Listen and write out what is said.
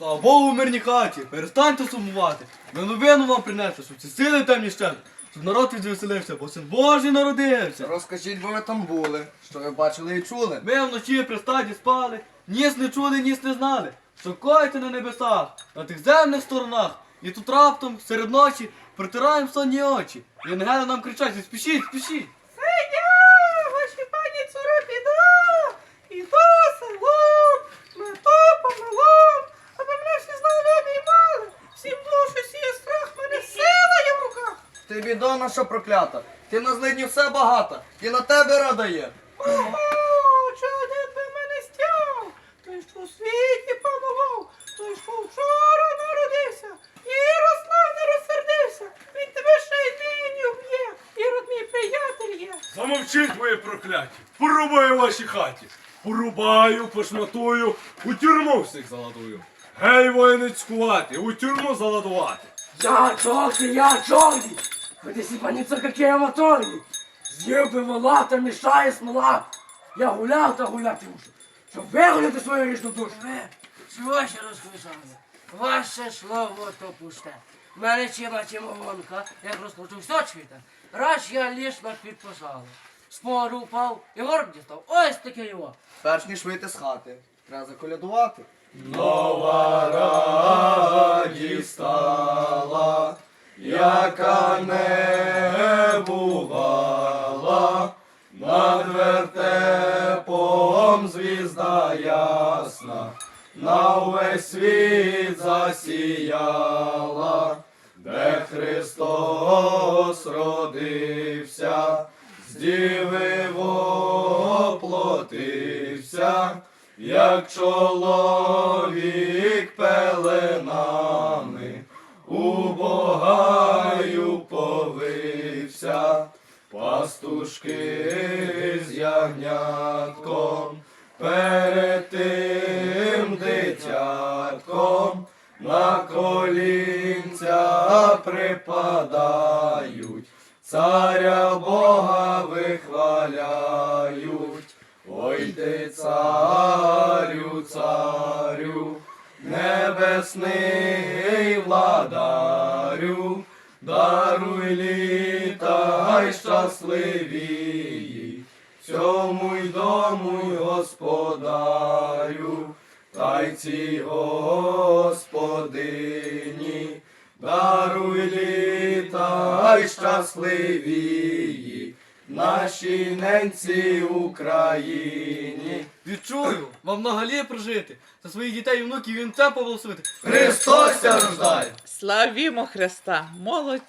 Слава Богу, в мирній хаті, перестаньте сумувати. Ми новину вам принесли, щоб ці сили темні щезли, щоб народ відвеселився, бо син Божий народився. Розкажіть, бо ви там були, що ви бачили і чули. Ми вночі при стаді спали, ніс не чули, ніс не знали. Коїться на небесах, на тих земних сторонах. І тут раптом, серед ночі, протираємо сонні очі. І ангели нам кричать, спішіть, спішіть. Сидя, ваші пані цури піда, і то селом, ми то помилом, аби мене всі знали обіймали, всім душу сіє страх, мене сила є в руках. Ти біда наша проклята. Ти на злидні все багата, і на тебе рада є. Ого, чи один би мене стяв, той, що у світі панував, той, що вчора народився, Ярослав не розсердився, він тебе ще й нині вб'є, Ірод мій приятель є. Замовчіть твої прокляті! Порубаю ваші хаті! Порубаю, пошматую, у тюрму всіх заладую. Гей, воїни цькувати, у тюрму заладувати. Я Джорди, я Джорди! Десь паніця какие аматорні! З'їв би вола та мішає смола! Я гуляв та гуляти мушу, щоб вигуляти свою річну душу! Ви чого ще розхвисали? Ваше слово то пусте. Мене чима чимогонка, як розкручу все чвіте. Раз я ліж на підписали. Спор упав і горб дістав. Ось таке його. Перш ніж вийти з хати, треба заколядувати. Яка не бувала, над вертепом звізда ясна, на увесь світ засіяла, де Христос родився, з діви воплотився, як чоловік пеленами. У пастушки з ягнятком, перед тим дитятком на колінця припадають, царя Бога вихваляють. Ой ти царю, царю, небесний владарю, даруй літа й щасливії, цьому й дому й господарю, та й цій господині, даруй літа й щасливії, нашій ненці Україні. Відчую, вам много літ прожити, за своїх дітей і внуків вінця поболсувати. Христос ся рождає! Славімо Христа, молодці!